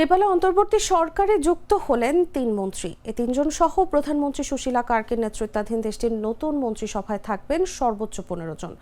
নেপালে অন্তর্বর্তী সরকারে যুক্ত হলেন তিন মন্ত্রী। এ তিনজন সহ প্রধানমন্ত্রী সুশীলা কার্কের নেতৃত্বাধীন দেশটির নতুন মন্ত্রিসভায় থাকবেন সর্বোচ্চ পনেরো জন।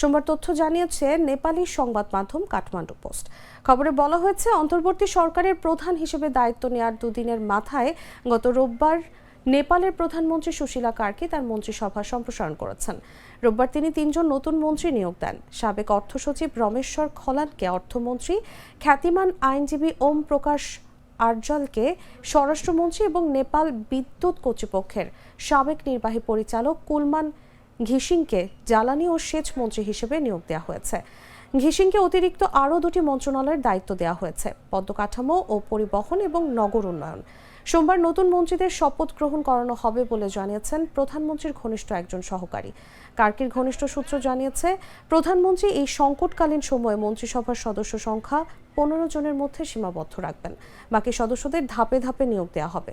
সোমবার তথ্য জানিয়েছে নেপালি সংবাদ মাধ্যম কাঠমান্ডু পোস্ট। খবরে বলা হয়েছে, অন্তর্বর্তী সরকারের প্রধান হিসেবে দায়িত্ব নেয়ার দুদিনের মাথায় গত রোববার নেপালের প্রধানমন্ত্রী সুশীলা কার্কি তার মন্ত্রিসভা সম্প্রসারণ করেছেন। রোববার তিনি তিনজন নতুন মন্ত্রী নিয়োগ দেন। সাবেক অর্থ সচিব রমেশ্বর খলানকে অর্থমন্ত্রী, খ্যাতিমান আইনজীবী ওম প্রকাশ আরজালকে স্বরাষ্ট্রমন্ত্রী এবং নেপাল বিদ্যুৎ কর্তৃপক্ষের সাবেক নির্বাহী পরিচালক কুলমান ঘিসিংকে জ্বালানি ও সেচ মন্ত্রী হিসেবে নিয়োগ দেওয়া হয়েছে। ঘিসিংকে অতিরিক্ত আরও দুটি মন্ত্রণালয়ের দায়িত্ব দেওয়া হয়েছে। পদ্মকাঠামো ও পরিবহন এবং নগর উন্নয়ন। সোমবার নতুন মন্ত্রীদের শপথ গ্রহণ করানো হবে বলে জানিয়েছেন প্রধানমন্ত্রীর ঘনিষ্ঠ একজন সহকারী। কার্কির ঘনিষ্ঠ সূত্র জানিয়েছে, প্রধানমন্ত্রী এই সংকটকালীন সময়ে মন্ত্রিসভার সদস্য সংখ্যা পনেরো জনের মধ্যে সীমাবদ্ধ রাখবেন। বাকি সদস্যদের ধাপে ধাপে নিয়োগ দেওয়া হবে।